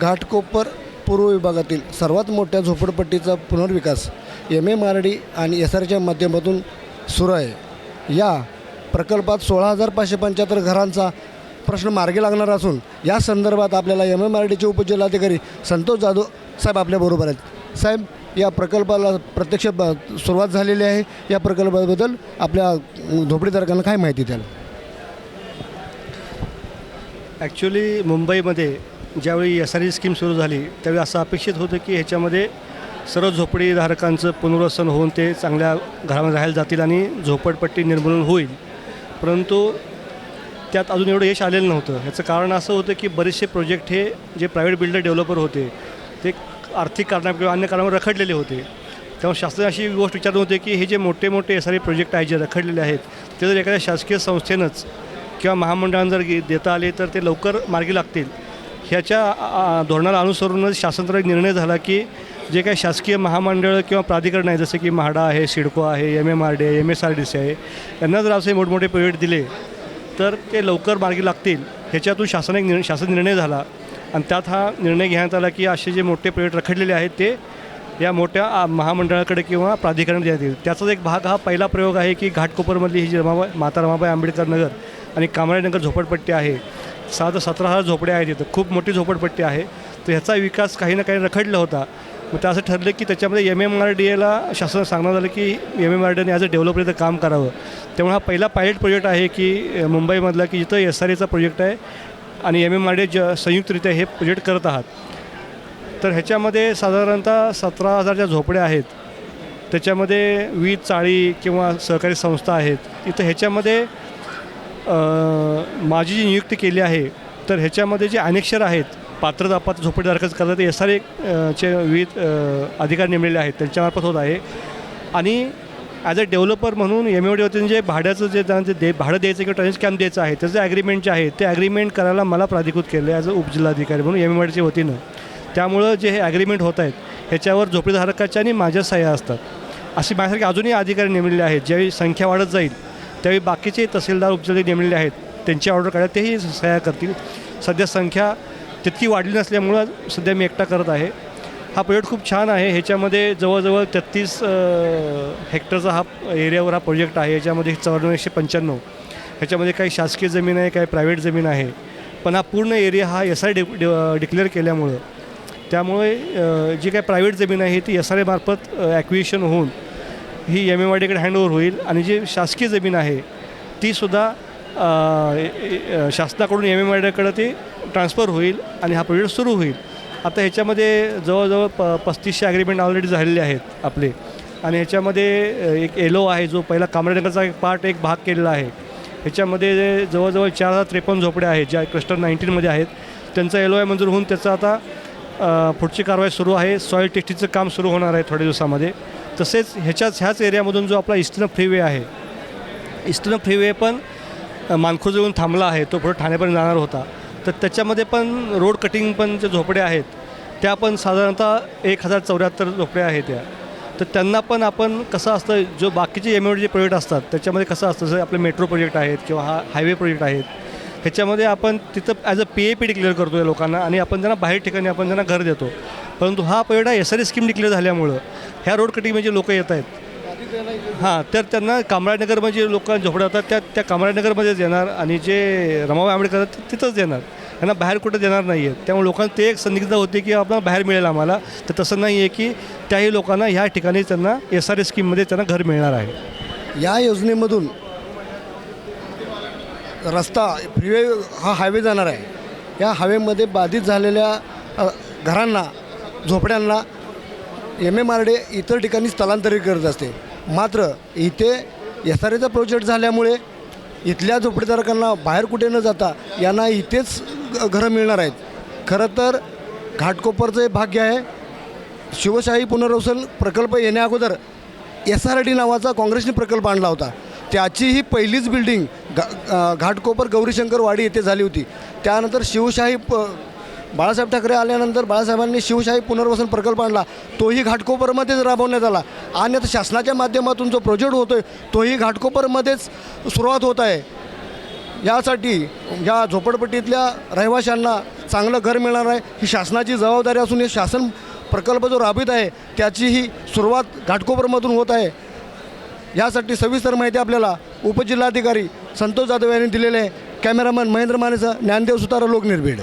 घाटकोपर पूर्व विभागातील सर्वात मोठ्या झोपडपट्टीचा पुनर्विकास एम एम आर डी आणि एस आरच्या माध्यमातून सुरू आहे. या प्रकल्पात सोळा हजार पाचशे पंच्याहत्तर घरांचा प्रश्न मार्गी लागणार असून या संदर्भात आपल्याला एम एम आर डीचे उपजिल्हाधिकारी संतोष जाधव साहेब आपल्याबरोबर आहेत. साहेब या प्रकल्पाला प्रत्यक्ष ब सुरुवात झालेली आहे. या प्रकल्पाबद्दल आपल्या झोपडीधारकांना काय माहिती द्याल? ॲक्च्युली मुंबईमध्ये ज्यावेळी एस आर स्कीम सुरू झाली त्यावेळी असं अपेक्षित होतं की ह्याच्यामध्ये सर्व झोपडीधारकांचं पुनर्वसन होऊन ते चांगल्या घरामध्ये राहायला जातील आणि झोपडपट्टी निर्मूलन होईल. परंतु त्यात अजून एवढं यश आलेलं नव्हतं. ह्याचं कारण असं होतं की बरेचसे प्रोजेक्ट हे जे प्रायव्हेट बिल्डर डेव्हलपर होते ते आर्थिक कारणा किंवा अन्य कारणावर रखडलेले होते. त्यामुळे शासनाने अशी गोष्ट विचारत होते की हे जे मोठे मोठे एस आर प्रोजेक्ट आहेत जे रखडलेले आहेत ते जर एखाद्या शासकीय संस्थेनंच किंवा महामंडळानं जर देता आले तर ते लवकर मार्गी लागतील. ह्याच्या धोरणाला अनुसरूनच शासनाचा एक निर्णय झाला की जे काही शासकीय महामंडळ किंवा प्राधिकरण आहे जसं की म्हाडा आहे सिडको आहे एम एम आर डी आहे M S R D C आहे यांना जर असे मोठमोठे प्रोजेक्ट दिले तर ते लवकर मार्गी लागतील. ह्याच्यातून शासन एक निर्णय शासन निर्णय झाला. आणि त्यात हा निर्णय घेण्यात आला की असे जे मोठे प्रोजेक्ट रखडलेले आहेत ते या मोठ्या महामंडळाकडे किंवा प्राधिकरण देण्यात येईल त्याचाच एक भाग हा पहिला प्रयोग आहे की घाटकोपरमधली ही जी रमाबाई माता रमाबाई आंबेडकर नगर आणि कामराजनगर झोपडपट्टी आहे. सात सतरा हजार झोपड्या आहेत तिथं खूप मोठी झोपडपट्टी आहे. तर ह्याचा विकास काही ना काही रखडला होता. मग ते असं ठरलं की त्याच्यामध्ये एम एम आर डी एला शासनानं सांगण्यात आलं की एम एम आर डीने ॲज अ डेव्हलपर इथं काम करावं. त्यामुळे हा पहिला पायलट प्रोजेक्ट आहे की मुंबईमधला की जिथं एस आर एचा प्रोजेक्ट आहे आणि एम एम आर डी ज संयुक्तरित्या हे प्रोजेक्ट करत आहात. तर ह्याच्यामध्ये साधारणतः सतरा हजारच्या झोपड्या आहेत त्याच्यामध्ये वीज चाळी किंवा सहकारी संस्था आहेत. इथं ह्याच्यामध्ये माझी जी नियुक्ती केली आहे तर ह्याच्यामध्ये जे अनेक्षर आहेत पात्रता पात्र झोपडीधारकच करतात एस आर चे विविध अधिकार अधिकारी नेमलेले आहेत त्यांच्यामार्फत होत आहे. आणि ॲज अ डेव्हलपर म्हणून एम एम डीवरती जे भाड्याचं जे त्यांना दे भाडं द्यायचं किंवा ट्रान्स कॅम्प द्यायचं आहे त्याचं ॲग्रीमेंट जे आहे ते ॲग्रीमेंट करायला मला प्राधिकृत केलं आहे ॲज अ उपजिल्हाधिकारी म्हणून एम एम डीच्या वतीनं. त्यामुळं जे हे ॲग्रीमेंट होत आहेत ह्याच्यावर झोपडीधारकाच्या आणि माझ्या सह्या असतात. अशी माझ्यासारखे अजूनही अधिकारी नेमलेले आहेत ज्यावेळी संख्या वाढत जाईल त्यावेळी बाकीचे तहसीलदार उपजिल्हे नेमलेले आहेत त्यांची ऑर्डर काढा तेही सह्या करतील. सध्या संख्या तितकी वाढली नसल्यामुळं सध्या मी एकटा करत आहे. हा प्रोजेक्ट खूप छान आहे. ह्याच्यामध्ये जवळजवळ तेहत्तीस हेक्टरचा हा एरियावर हा प्रोजेक्ट आहे. याच्यामध्ये चौऱ्याण्णव एकशे पंच्याण्णव. ह्याच्यामध्ये काही शासकीय जमीन आहे काही प्रायव्हेट जमीन आहे. पण हा पूर्ण एरिया हा एस आय डि डिक्लेअर केल्यामुळं त्यामुळे जी काही प्रायव्हेट जमीन आहे ती एस आर एमार्फत ॲक्विशन होऊन ही एम एम आय डीकडे हँडओव्हर होईल आणि जी शासकीय जमीन आहे तीसुद्धा शासनाकडून एम एम आय डीकडे ती ट्रान्सफर होईल आणि हा प्रोजेक्ट सुरू होईल. आता ह्याच्यामध्ये जवळजवळ प पस्तीसशे ॲग्रीमेंट ऑलरेडी झालेले आहेत आपले. आणि ह्याच्यामध्ये एक एलो आहे जो पहिला कामराजनगरचा एक पार्ट एक भाग केलेला आहे. ह्याच्यामध्ये जवळजवळ चार हजार त्रेपन्न झोपड्या आहेत ज्या क्लस्टर नाईन्टीनमध्ये आहेत. त्यांचा एलो आय मंजूर होऊन त्याचा आता पुढची कारवाई सुरू आहे. सॉईल टेस्टिंगचं काम सुरू होणार आहे थोड्या दिवसामध्ये. तसेच ह्याच्याच ह्याच एरियामधून जो आपला ईस्टर्न फ्रीवे आहे ईस्टर्न फ्रीवे पण मानखोजवळून थांबला आहे तो पुढे ठाण्यापर्यंत जाणार होता. तर त्याच्यामध्ये पण रोड कटिंग पण जे झोपड्या आहेत त्या पण साधारणतः एक हजार चौऱ्याहत्तर झोपड्या आहेत त्या तर त्यांना पण आपण कसं असतं जो बाकीचे एम जे प्रोजेक्ट असतात त्याच्यामध्ये कसं असतं जसं आपले मेट्रो प्रोजेक्ट आहेत किंवा हा हायवे प्रोजेक्ट आहेत ह्याच्यामध्ये आपण तिथं as a P A P declare करतो या लोकांना आणि आपण त्यांना बाहेर ठिकाणी आपण त्यांना घर देतो. परंतु हा प्रोजेक्ट हा एस आर स्कीम डिक्लेअर झाल्यामुळं ह्या रोड कटिंगमध्ये लोक येत आहेत हां तर त्यांना कामराजनगरमध्ये जे लोक झोपड्या होतात त्या त्या कामराजनगरमध्येच येणार आणि जे रमाबाई आंबेडकर तिथंच येणार त्यांना बाहेर कुठं देणार नाही आहेत त्यामुळे लोकांना ते एक संदिग्ध होते की आपल्याला बाहेर मिळेल आम्हाला. तर तसं नाही आहे की त्याही लोकांना ह्या ठिकाणी त्यांना एस आर स्कीममध्ये त्यांना घर मिळणार आहे. या योजनेमधून रस्ता फ्रीवे हा हायवे जाणार आहे. या हायवेमध्ये बाधित झालेल्या घरांना झोपड्यांना एम एम आर डी इतर ठिकाणी स्थलांतरित करत असते. मात्र इथे एस आर एचा प्रोजेक्ट झाल्यामुळे इथल्या झोपडीधारकांना बाहेर कुठे न जाता यांना इथेच घरं मिळणार आहेत. खरं तर घाटकोपरचं हे भाग्य आहे. शिवशाही पुनर्वसन प्रकल्प येण्याअगोदर एस आर डी नावाचा काँग्रेसने प्रकल्प आणला होता. त्याची ही पहिलीच बिल्डिंग घा घाटकोपर गौरीशंकर वाडी येथे झाली होती. त्यानंतर शिवशाही प बाळासाहेब ठाकरे आल्यानंतर बाळासाहेबांनी शिवशाही पुनर्वसन प्रकल्प आणला. तोही घाटकोपरमध्येच राबवण्यात आला. आणि आता शासनाच्या माध्यमातून जो प्रोजेक्ट होतो आहे तोही घाटकोपरमध्येच सुरुवात होत आहे. यासाठी या झोपडपट्टीतल्या रहिवाशांना चांगलं घर मिळणार आहे. ही शासनाची जबाबदारी असून हे शासन प्रकल्प जो राबवित आहे त्याची ही सुरुवात घाटकोपरमधून होत आहे. यासाठी सविस्तर माहिती आपल्याला उपजिल्हाधिकारी संतोष जाधव यांनी दिलेले आहे. कॅमेरामॅन महेंद्र मानेचा ज्ञानदेव सुतारा लोकनिर्भीड.